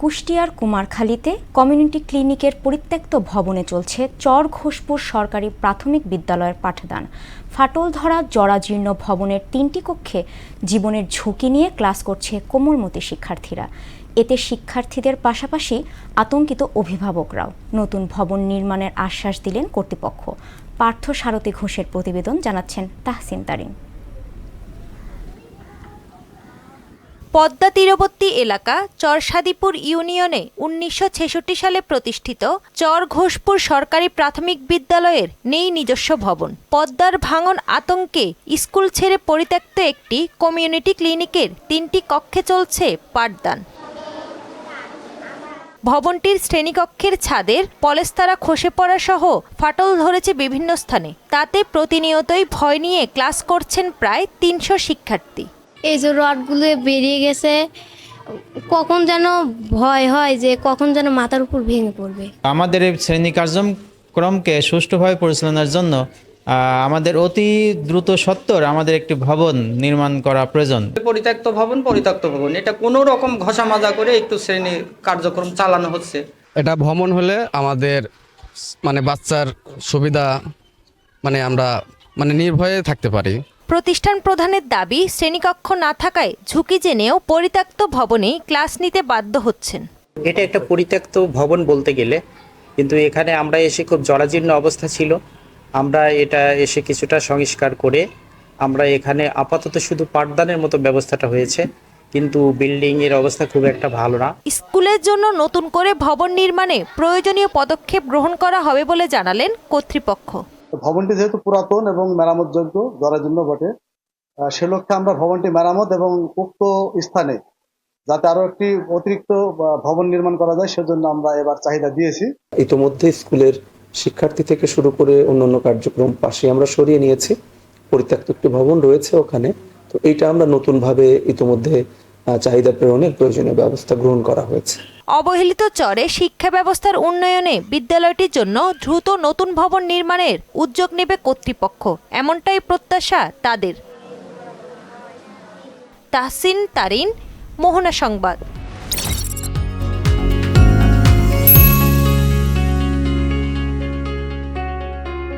কুষ্টিয়ার কুমারখালীতে কমিউনিটি ক্লিনিকের পরিত্যক্ত ভবনে চলছে চর ঘোষপুর সরকারি প্রাথমিক বিদ্যালয়ের পাঠদান। ফাটল ধরা জরাজীর্ণ ভবনের তিনটি কক্ষে জীবনের ঝুঁকি নিয়ে ক্লাস করছে কোমলমতি শিক্ষার্থীরা। এতে শিক্ষার্থীদের পাশাপাশি আতঙ্কিত অভিভাবকরাও নতুন ভবন নির্মাণের আশ্বাস দিলেন কর্তৃপক্ষ। পার্থ সারথী ঘোষের প্রতিবেদন জানাচ্ছেন তাহসিন তারিন। পদ্মা তীরবর্তী এলাকা চরসাদিপুর ইউনিয়নে উনিশশো ছেষট্টি সালে প্রতিষ্ঠিত চর ঘোষপুর সরকারি প্রাথমিক বিদ্যালয়ের নেই নিজস্ব ভবন। পদ্মার ভাঙন আতঙ্কে স্কুল ছেড়ে পরিত্যক্ত একটি কমিউনিটি ক্লিনিকের তিনটি কক্ষে চলছে পাঠদান। ভবনটির শ্রেণীকক্ষের ছাদের পলেস্তারা খসে পড়া সহ ফাটল ধরেছে বিভিন্ন স্থানে। তাতে প্রতিনিয়তই ভয় নিয়ে ক্লাস করছেন প্রায় তিনশো শিক্ষার্থী। এই যে রডগুলো বেরিয়ে গেছে কখন যেন ভয় হয় যে কখন যেন মাথার উপর ভেঙে পড়বে। আমাদের এই শ্রেণি কার্যক্রমকে সুষ্ঠুভাবে পরিচালনার জন্য আমাদের অতি দ্রুত সত্তর আমাদের একটি ভবন নির্মাণ করা প্রয়োজন। পরিত্যক্ত ভবন পরিত্যক্ত ভবন। এটা কোনো রকম ঘষা মাজা করে একটু শ্রেণি কার্যক্রম চালানো হচ্ছে। এটা ভ্রমণ হলে আমাদের মানে বাচ্চার সুবিধা মানে আমরা মানে নির্ভয়ে থাকতে পারি। প্রতিষ্ঠান প্রধানের দাবি শ্রেণীকক্ষ না থাকায় ঝুঁকি জেনেও পরিত্যক্ত ভবনেই ক্লাস নিতে বাধ্য হচ্ছেন। এটা একটা পরিত্যক্ত ভবন বলতে গেলে কিন্তু এখানে আমরা এসে খুব জরাজীর্ণ অবস্থা ছিল। আমরা এটা এসে কিছুটা সংস্কার করে আমরা এখানে আপাতত শুধু পাঠদানের মতো ব্যবস্থাটা হয়েছে কিন্তু বিল্ডিং এর অবস্থা খুব একটা ভালো না। স্কুলের জন্য নতুন করে ভবন নির্মাণে প্রয়োজনীয় পদক্ষেপ গ্রহণ করা হবে বলে জানালেন কর্তৃপক্ষ। ভবনটি যেহেতু পুরাতন এবং মেরামতযোগ্য জরাজীর্ণ বটে সে লক্ষ্যে আমরা ভবনটি মেরামত এবং উক্ত স্থানে যাতে আরও একটি অতিরিক্ত ভবন নির্মাণ করা যায়, সেজন্য আমরা এবার চাহিদা দিয়েছি। ইতোমধ্যে স্কুলের শিক্ষার্থী থেকে শুরু করে অন্যান্য কার্যক্রম পাশে আমরা সরিয়ে নিয়েছি। পরিত্যক্ত একটি ভবন রয়েছে ওখানে। তো এইটা আমরা নতুনভাবে ইতোমধ্যে চাহিদা প্রেরণের প্রয়োজনীয় ব্যবস্থা গ্রহণ করা হয়েছে। অবহেলিত চরে শিক্ষা ব্যবস্থার উন্নয়নে বিদ্যালয়টির জন্য দ্রুত নতুন ভবন নির্মাণের উদ্যোগ নেবে কর্তৃপক্ষ। এমনটাই প্রত্যাশা তাদের। তাহসিন তারিন, মোহনা সংবাদ।